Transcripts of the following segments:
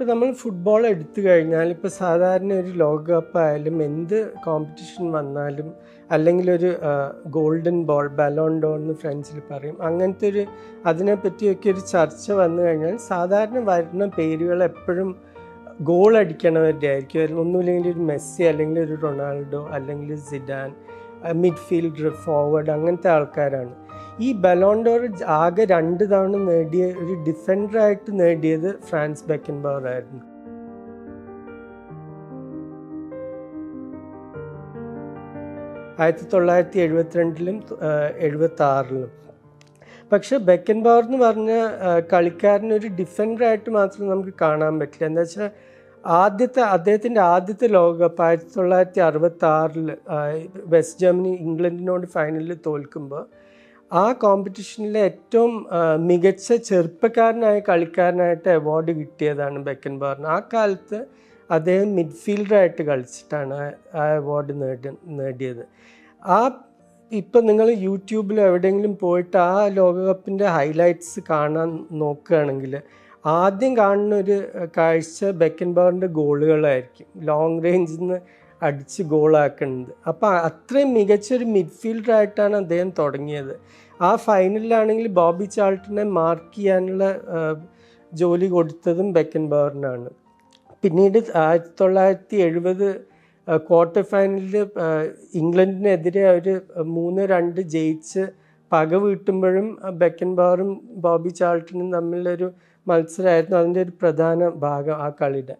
ഇപ്പോൾ നമ്മൾ ഫുട്ബോൾ എടുത്തു കഴിഞ്ഞാൽ ഇപ്പോൾ സാധാരണ ഒരു ലോകകപ്പ് ആയാലും എന്ത് കോമ്പറ്റീഷൻ വന്നാലും അല്ലെങ്കിൽ ഒരു ഗോൾഡൻ ബോൾ ബലോൺ ഡോൾ എന്ന് ഫ്രണ്ട്സിൽ പറയും. അങ്ങനത്തെ ഒരു അതിനെപ്പറ്റിയൊക്കെ ഒരു ചർച്ച വന്നു കഴിഞ്ഞാൽ സാധാരണ വരുന്ന പേരുകൾ എപ്പോഴും ഗോൾ അടിക്കണവരുടെ ആയിരിക്കും. ഒന്നുമില്ലെങ്കിൽ ഒരു മെസ്സി അല്ലെങ്കിൽ ഒരു റൊണാൾഡോ അല്ലെങ്കിൽ സിഡാൻ മിഡ്ഫീൽഡർ ഫോർവേഡ് അങ്ങനത്തെ ആൾക്കാരാണ്. ഈ ബലോണ്ടോർ ആകെ രണ്ട് തവണ നേടിയ ഒരു ഡിഫൻഡറായിട്ട് നേടിയത് ഫ്രാൻസ് ബെക്കൻബവർ ആയിരുന്നു. ആയിരത്തി തൊള്ളായിരത്തി എഴുപത്തിരണ്ടിലും എഴുപത്തി ആറിലും പക്ഷെ ബെക്കൻ ബവർ എന്ന് പറഞ്ഞ കളിക്കാരനൊരു ഡിഫൻഡറായിട്ട് മാത്രം നമുക്ക് കാണാൻ പറ്റില്ല. എന്താ വെച്ചാൽ ആദ്യത്തെ അദ്ദേഹത്തിന്റെ ആദ്യത്തെ ലോകകപ്പ് ആയിരത്തി തൊള്ളായിരത്തി അറുപത്തി ആറിൽ വെസ്റ്റ് ജർമ്മനി ഇംഗ്ലണ്ടിനോട് ഫൈനലിൽ തോൽക്കുമ്പോൾ ആ കോമ്പറ്റീഷനിലെ ഏറ്റവും മികച്ച ചെറുപ്പക്കാരനായ കളിക്കാരനായിട്ട് അവാർഡ് കിട്ടിയതാണ് ബെക്കൻ ബാറിന് ആ കാലത്ത് അദ്ദേഹം മിഡ്ഫീൽഡറായിട്ട് കളിച്ചിട്ടാണ് ആ അവാർഡ് നേടി നേടിയത്. ആ ഇപ്പം നിങ്ങൾ യൂട്യൂബിൽ എവിടെയെങ്കിലും പോയിട്ട് ആ ലോകകപ്പിന്റെ ഹൈലൈറ്റ്സ് കാണാൻ നോക്കുകയാണെങ്കിൽ ആദ്യം കാണുന്ന ഒരു കാഴ്ച ബെക്കൻ ബാറിന്റെ ഗോളുകളായിരിക്കും ലോങ് റേഞ്ചിൽ നിന്ന് അടിച്ച് ഗോളാക്കുന്നത് അപ്പോൾ അത്രയും മികച്ചൊരു മിഡ്ഫീൽഡറായിട്ടാണ് അദ്ദേഹം തുടങ്ങിയത്. ആ ഫൈനലിലാണെങ്കിൽ ബോബി ചാൾട്ടിനെ മാർക്ക് ചെയ്യാനുള്ള ജോലി കൊടുത്തതും ബെക്കൻ ബവറിനാണ് പിന്നീട് ആയിരത്തി തൊള്ളായിരത്തി എഴുപത് ക്വാർട്ടർ ഫൈനലിൽ ഇംഗ്ലണ്ടിനെതിരെ അവർ മൂന്ന് രണ്ട് ജയിച്ച് പക വീട്ടുമ്പോഴും ബെക്കൻ ബവറും ബോബി ചാൾട്ടനും തമ്മിലൊരു മത്സരമായിരുന്നു അതിന്റെ ഒരു പ്രധാന ഭാഗം ആ കളിയുടെ.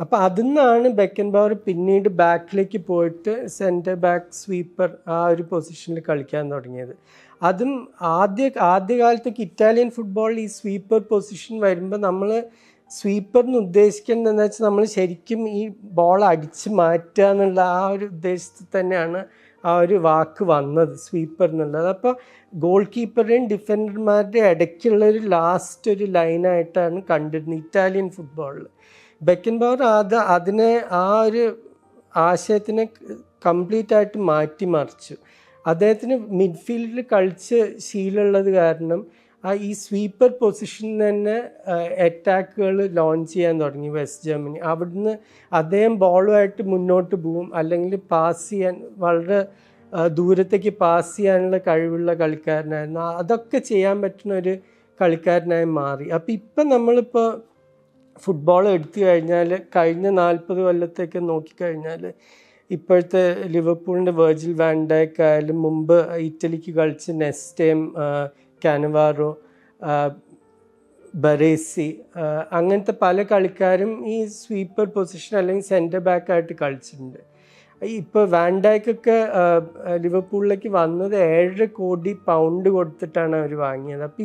അപ്പോൾ അതിൽ നിന്നാണ് ബെക്കൻ ബവർ പിന്നീട് ബാക്കിലേക്ക് പോയിട്ട് സെന്റർ ബാക്ക് സ്വീപ്പർ ആ ഒരു പൊസിഷനിൽ കളിക്കാൻ തുടങ്ങിയത്. അതും ആദ്യ ആദ്യകാലത്തേക്ക് ഇറ്റാലിയൻ ഫുട്ബോളിൽ ഈ സ്വീപ്പർ പൊസിഷൻ വരുമ്പോൾ നമ്മൾ സ്വീപ്പറിന് ഉദ്ദേശിക്കുന്നത് എന്ന് വെച്ചാൽ നമ്മൾ ശരിക്കും ഈ ബോൾ അടിച്ച് മാറ്റുക എന്നുള്ള ആ ഒരു ഉദ്ദേശത്തിൽ തന്നെയാണ് ആ ഒരു വാക്ക് വന്നത് സ്വീപ്പർ എന്നുള്ളത്. അപ്പോൾ ഗോൾ കീപ്പറുടെയും ഡിഫൻഡർമാരുടെയും ഇടയ്ക്കുള്ള ഒരു ലാസ്റ്റ് ഒരു ലൈനായിട്ടാണ് കണ്ടിരുന്നത് ഇറ്റാലിയൻ ഫുട്ബോളിൽ ബെക്കൻ പവർ അത് അതിനെ ആ ഒരു ആശയത്തിനെ കംപ്ലീറ്റ് ആയിട്ട് മാറ്റിമറിച്ചു അദ്ദേഹത്തിന് മിഡ്ഫീൽഡിൽ കളിച്ച് ശീലമുള്ളത് കാരണം ആ ഈ സ്വീപ്പർ പൊസിഷനിൽ തന്നെ അറ്റാക്കുകൾ ലോഞ്ച് ചെയ്യാൻ തുടങ്ങി വെസ്റ്റ് ജർമ്മനി. അവിടുന്ന് അദ്ദേഹം ബോളുമായിട്ട് മുന്നോട്ട് പോവും. അല്ലെങ്കിൽ പാസ് ചെയ്യാൻ വളരെ ദൂരത്തേക്ക് പാസ് ചെയ്യാനുള്ള കഴിവുള്ള കളിക്കാരനായിരുന്നു. അതൊക്കെ ചെയ്യാൻ പറ്റുന്ന ഒരു കളിക്കാരനായി മാറി. അപ്പോൾ ഇപ്പം നമ്മളിപ്പോൾ ഫുട്ബോൾ എടുത്തു കഴിഞ്ഞാൽ കഴിഞ്ഞ നാൽപ്പത് കൊല്ലത്തേക്ക് നോക്കിക്കഴിഞ്ഞാൽ ഇപ്പോഴത്തെ ലിവർപൂളിന്റെ വെർജിൽ വാൻഡാക്ക് മുമ്പ് ഇറ്റലിക്ക് കളിച്ച് നെസ്റ്റേം കാനവാറോ ബറേസി അങ്ങനത്തെ പല കളിക്കാരും ഈ സ്വീപ്പർ പൊസിഷൻ അല്ലെങ്കിൽ സെന്റർ ബാക്കായിട്ട് കളിച്ചിട്ടുണ്ട്. ഇപ്പോൾ വാൻഡായ്ക്കൊക്കെ ലിവർപൂളിലേക്ക് വന്നത് ഏഴര കോടി പൗണ്ട് കൊടുത്തിട്ടാണ് അവർ വാങ്ങിയത്. അപ്പോൾ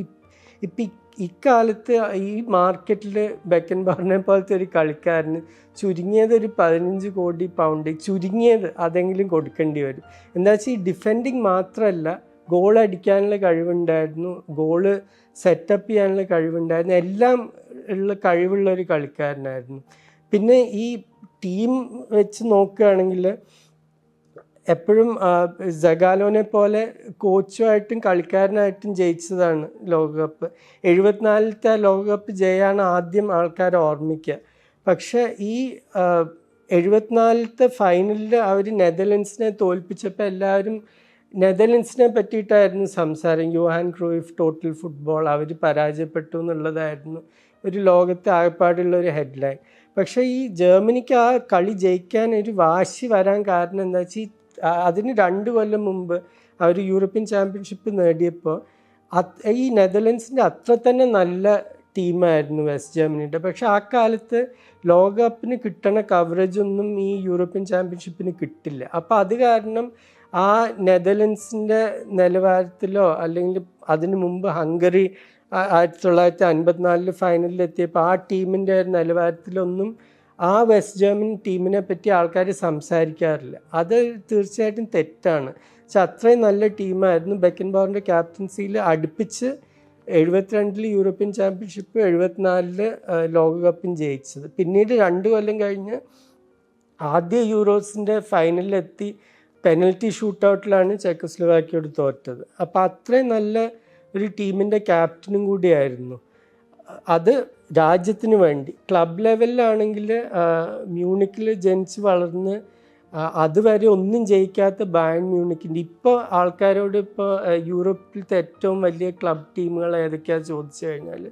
ഇപ്പം ഇക്കാലത്ത് ഈ മാർക്കറ്റിൽ ബെക്കൻ ബാറിനെ പോലത്തെ ഒരു കളിക്കാരന് ചുരുങ്ങിയത് ഒരു പതിനഞ്ച് കോടി പൗണ്ട് ചുരുങ്ങിയത് അതെങ്കിലും കൊടുക്കേണ്ടി വരും. എന്താ വെച്ചാൽ ഈ ഡിഫെൻഡിങ് മാത്രമല്ല ഗോൾ അടിക്കാനുള്ള കഴിവുണ്ടായിരുന്നു ഗോൾ സെറ്റപ്പ് ചെയ്യാനുള്ള കഴിവുണ്ടായിരുന്നു എല്ലാം ഉള്ള കഴിവുള്ള ഒരു കളിക്കാരനായിരുന്നു. പിന്നെ ഈ ടീം വെച്ച് നോക്കുകയാണെങ്കിൽ എപ്പോഴും ജഗാലോനെ പോലെ കോച്ചുമായിട്ടും കളിക്കാരനായിട്ടും ജയിച്ചതാണ് ലോകകപ്പ്. എഴുപത്തിനാലിലത്തെ ലോകകപ്പ് ജയമാണ് ആദ്യം ആൾക്കാർ ഓർമ്മിക്കുക. പക്ഷേ ഈ എഴുപത്തിനാലിലത്തെ ഫൈനലിൽ അവർ നെതർലൻഡ്സിനെ തോൽപ്പിച്ചപ്പോൾ എല്ലാവരും നെതർലൻഡ്സിനെ പറ്റിയിട്ടായിരുന്നു സംസാരം. യുഹാൻ ക്രൂയിഫ് ടോട്ടൽ ഫുട്ബോൾ അവർ പരാജയപ്പെട്ടു എന്നുള്ളതായിരുന്നു ഒരു ലോകത്തെ ആകപ്പാടുള്ള ഒരു ഹെഡ്ലൈൻ. പക്ഷേ ഈ ജർമ്മനിക്ക് ആ കളി ജയിക്കാൻ ഒരു വാശി വരാൻ കാരണം എന്താ വെച്ചാൽ അതിന് രണ്ട് കൊല്ലം മുമ്പ് അവർ യൂറോപ്യൻ ചാമ്പ്യൻഷിപ്പ് നേടിയപ്പോൾ ഈ നെതർലൻഡ്സിന്റെ അത്ര തന്നെ നല്ല ടീമായിരുന്നു വെസ്റ്റ് ജർമ്മനിയുടെ പക്ഷെ ആ കാലത്ത് ലോകകപ്പിന് കിട്ടണ കവറേജ് ഒന്നും ഈ യൂറോപ്യൻ ചാമ്പ്യൻഷിപ്പിന് കിട്ടില്ല. അപ്പോൾ അത് കാരണം ആ നെതർലൻഡ്സിന്റെ നിലവാരത്തിലോ അല്ലെങ്കിൽ അതിനു മുമ്പ് ഹംഗറി ആയിരത്തി തൊള്ളായിരത്തി അൻപത്തിനാലിൽ ഫൈനലിൽ എത്തിയപ്പോൾ ആ ടീമിന്റെ നിലവാരത്തിലൊന്നും ആ വെസ്റ്റ് ജർമ്മൻ ടീമിനെ പറ്റി ആൾക്കാർ സംസാരിക്കാറില്ല. അത് തീർച്ചയായിട്ടും തെറ്റാണ്. പക്ഷെ അത്രയും നല്ല ടീമായിരുന്നു. ബെക്കൻ ബോറിന്റെ ക്യാപ്റ്റൻസിയിൽ അടുപ്പിച്ച് എഴുപത്തിരണ്ടിൽ യൂറോപ്യൻ ചാമ്പ്യൻഷിപ്പ് എഴുപത്തിനാലിൽ ലോകകപ്പും ജയിച്ചത്. പിന്നീട് രണ്ട് കൊല്ലം കഴിഞ്ഞ് ആദ്യ യൂറോസിന്റെ ഫൈനലിലെത്തി പെനൽറ്റി ഷൂട്ട് ഔട്ടിലാണ് ചെക്കോസ്ലോവാക്കിയോട് തോറ്റത്. അപ്പോൾ അത്രയും നല്ല ഒരു ടീമിന്റെ ക്യാപ്റ്റനും കൂടിയായിരുന്നു. അത് രാജ്യത്തിന് വേണ്ടി. ക്ലബ് ലെവലിലാണെങ്കിൽ മ്യൂണിക്കിൽ ജനിച്ച് വളർന്ന് അതുവരെ ഒന്നും ജയിക്കാത്ത ബാൻ മ്യൂണിക്കിന്റെ. ഇപ്പോൾ ആൾക്കാരോട് ഇപ്പോൾ യൂറോപ്പിലത്തെ ഏറ്റവും വലിയ ക്ലബ് ടീമുകൾ ഏതൊക്കെയാണ് ചോദിച്ചു കഴിഞ്ഞാൽ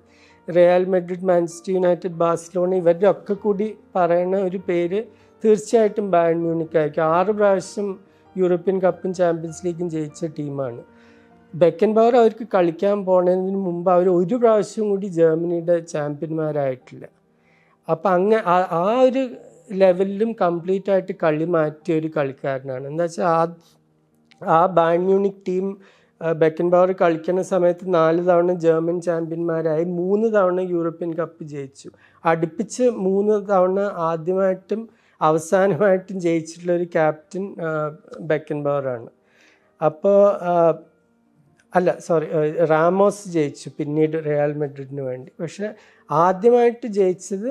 Real Madrid Manchester United Barcelona ഇവരുടെ ഒക്കെ കൂടി പറയുന്ന ഒരു പേര് തീർച്ചയായിട്ടും ബാൻ മ്യൂണിക്കായിരിക്കും. ആറ് പ്രാവശ്യം യൂറോപ്യൻ കപ്പും ചാമ്പ്യൻസ് ലീഗും ജയിച്ച ടീമാണ്. ബെക്കൻ പവർ അവർക്ക് കളിക്കാൻ പോണതിന് മുമ്പ് അവർ ഒരു പ്രാവശ്യം കൂടി ജർമ്മനിയുടെ ചാമ്പ്യന്മാരായിട്ടില്ല. അപ്പം അങ്ങ ആ- ഒരു ലെവലിലും കംപ്ലീറ്റ് ആയിട്ട് കളി മാറ്റിയ ഒരു കളിക്കാരനാണ്. എന്താ വെച്ചാൽ ആ ആ Bayern Munich team Beckenbauer കളിക്കുന്ന സമയത്ത് നാല് തവണ ജർമ്മൻ ചാമ്പ്യന്മാരായി മൂന്ന് തവണ യൂറോപ്യൻ കപ്പ് ജയിച്ചു. അടുപ്പിച്ച് മൂന്ന് തവണ ആദ്യമായിട്ടും അവസാനമായിട്ടും ജയിച്ചിട്ടുള്ള ഒരു ക്യാപ്റ്റൻ ബെക്കൻ പവറാണ് അപ്പോൾ അല്ല സോറി റാമോസ് ജയിച്ചു പിന്നീട് റയൽ മെഡ്രിഡിന് വേണ്ടി. പക്ഷെ ആദ്യമായിട്ട് ജയിച്ചത്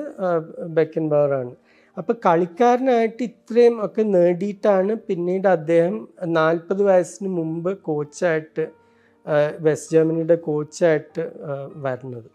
ബെക്കൻ ബവറാണ് അപ്പോൾ കളിക്കാരനായിട്ട് ഇത്രയും ഒക്കെ നേടിയിട്ടാണ് പിന്നീട് അദ്ദേഹം നാൽപ്പത് വയസ്സിന് മുമ്പ് കോച്ചായിട്ട് വെസ്റ്റ് ജർമ്മനിയുടെ കോച്ചായിട്ട് വരുന്നത്.